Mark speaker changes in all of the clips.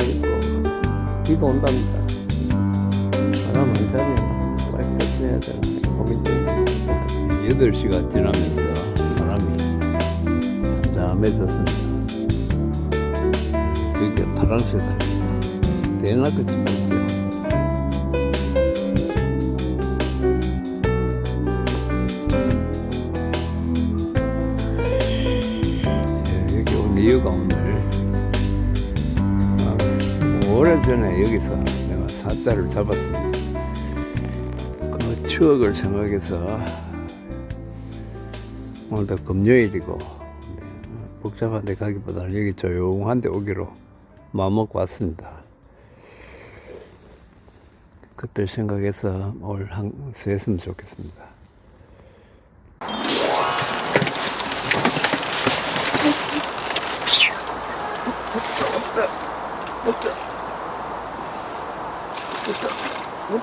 Speaker 1: 내버려 있고, 비도 온답니다. 바람 안 자면 빨리 설치해야 되나 고민 중입니다. 8시가 지나면서 바람이 잠잠해졌습니다. 저기 파랑새들 대낮같이 많죠. 예, 이유가 오늘 아, 오래전에 여기서 내가 사자를 잡았습니다. 그 추억을 생각해서 오늘도 금요일이고 네, 복잡한 데 가기보다는 여기 조용한 데 오기로 마음먹고 왔습니다. 그때 생각해서 오늘 한, 했으면 좋겠습니다.
Speaker 2: 뭐,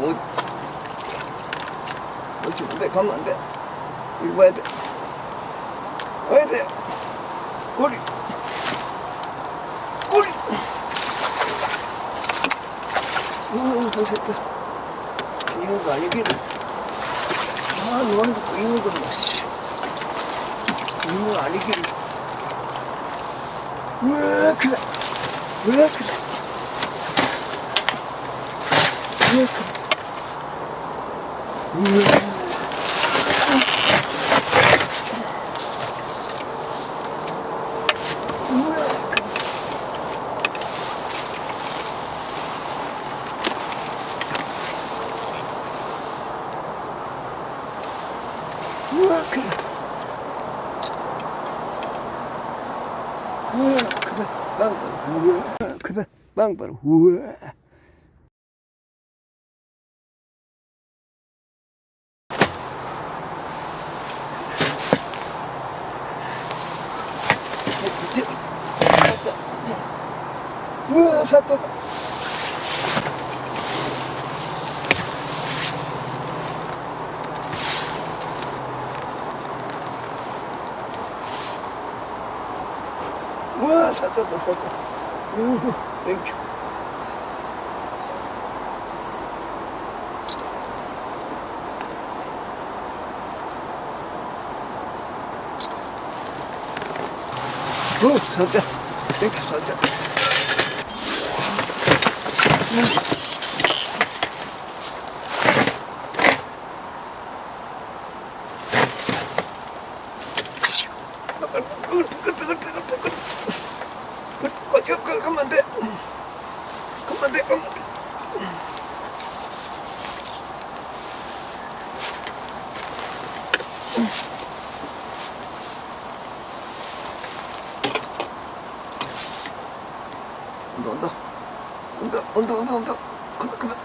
Speaker 2: 뭐, 그렇지, 안 돼, 가면 안 돼. 이리 와야 돼. 와야 돼. 꼬리. 꼬리. 음, 하셨다. 이는 거 아니기를. 아, 너는 거 이는 거 뭐, 씨. 이는 거 아니기를. 왜 그래? 왜 그래? 왜 그래? 우와, 그래. 우와, 그래. 빵빵. 우와, 그래. 빵빵. 우와. 우와, 사또. 우와, 사또다, 사또. 우, 땡큐. 우, 사자. 땡큐, 사자. 가면 안 돼. 가면 안 돼, 안 돼. 온다, 온다. 온다, 온다, 온다, 온다. 그만, 그만.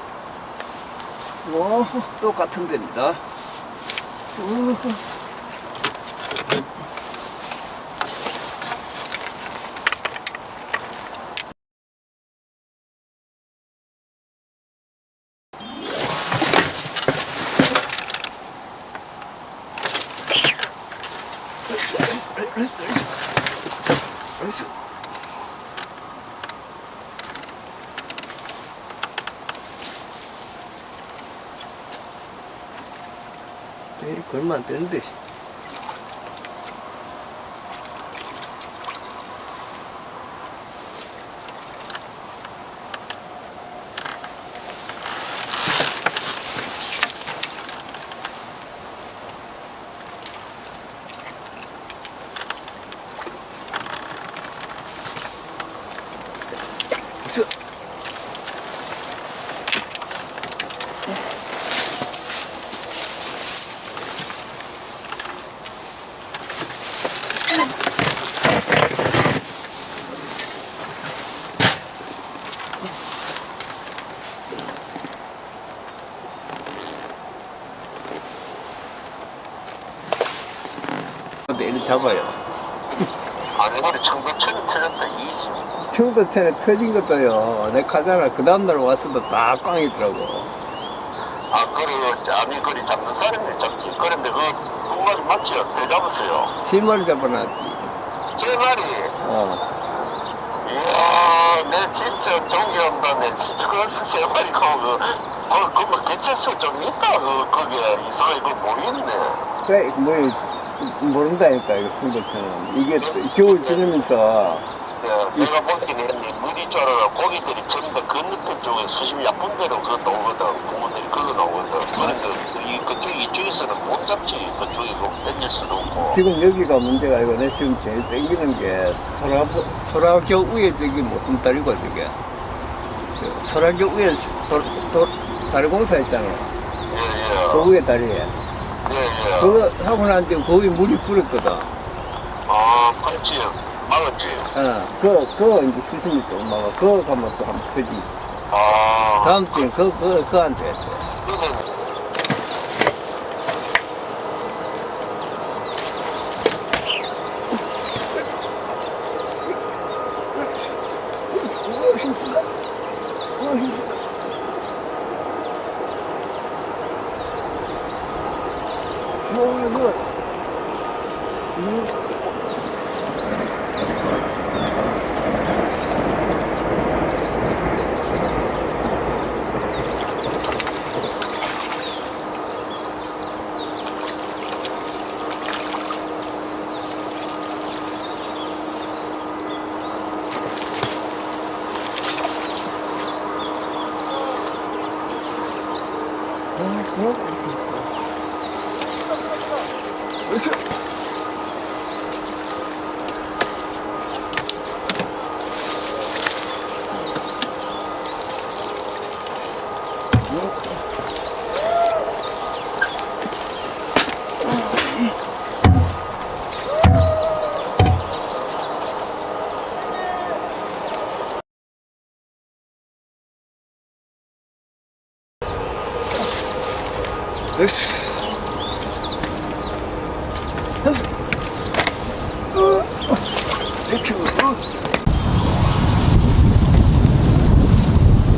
Speaker 2: 와, 똑같은 데입니다. 우. 알았어. 에이, 걸면 안 되는데. 저, 잡아요.
Speaker 3: 아니 우리 청도천이 터졌다 이지
Speaker 2: 청도천에 터진 것도요. 내가 가잖아. 그 다음날 왔어도 다 꽝이더라고.
Speaker 3: 아 그래 아니 그리 잡는 사람이 잡지 그런데 그그 말이 맞죠 대 잡았어요
Speaker 2: 실마리 잡아놨지.
Speaker 3: 제 말이
Speaker 2: 어.
Speaker 3: 이야 내 진짜 존경한다 내 진짜 그 세 마리 가고 그 그뭐 개체수 좀 있다 그 거기에 이상하게 그거 보이네
Speaker 2: 그래, 뭐, 모른다니까, 이거 청도천은. 이게 또 겨울 지나면서,
Speaker 3: 예, 내가 보기에는 이 물이 쫄아가 고기들이 전부 다 건너편 쪽에 수심이 약분 대로 그거 나오거든 고기들이 그거 나오거든 그런데 이 그쪽 이쪽에서는 못 잡지 그쪽에 뭐 던질 수도 없고
Speaker 2: 지금 여기가 문제가 아니고, 내 지금 제일 땡기는 게, 소라, 소라교 위에 저기 무슨 다리고, 저게. 저 소라교 위에 도, 도, 다리 공사 있잖아.
Speaker 3: 예 예
Speaker 2: 그 위에 다리에.
Speaker 3: 예 예
Speaker 2: 그거 하고 난 뒤에 거기 물이 불었거든.
Speaker 3: 아 그렇지 막았지
Speaker 2: 어, 그, 그거 이제 수심이 좀 막아. 그거 가면 또 한번 터지.
Speaker 3: 아
Speaker 2: 다음 주엔 그, 그, 그한테 했어. 어,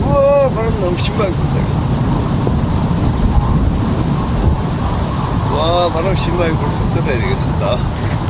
Speaker 2: 우와 바람 너무 심하게 불다. 와 바람 심하게 불서 뜯어야 되겠습니다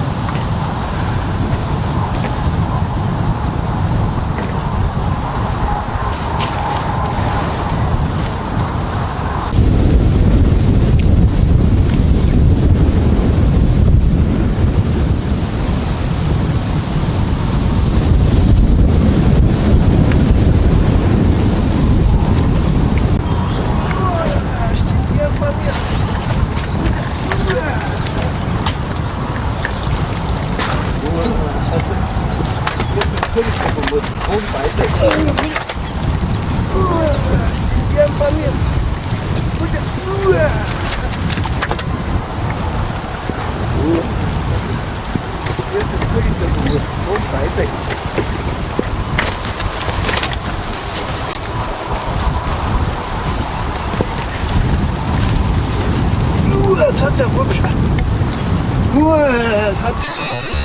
Speaker 2: 우와 사자 봅시다 우와 사자 네,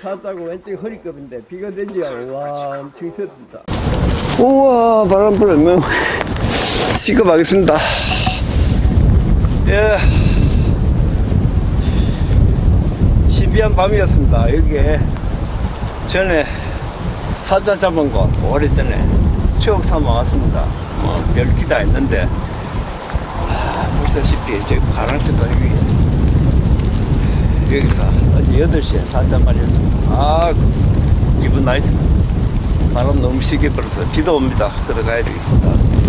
Speaker 2: 사자고 왼쪽이 허리급인데 비가 내지야 와 엄청 셌습니다. 우와 바람 불면 시급하겠습니다. 예. 신비한 밤이었습니다 여기에. 전에 사자 잡은 곳 오래전에 추억 삼아 왔습니다. 뭐 별기 다 했는데 아, 보시다시피 이제 가랑새도 여기 여기서 어제 8시에 사자 마리 했습니다. 아, 기분 나이스. 바람 너무 시게 불어서 비도 옵니다. 들어가야 되겠습니다.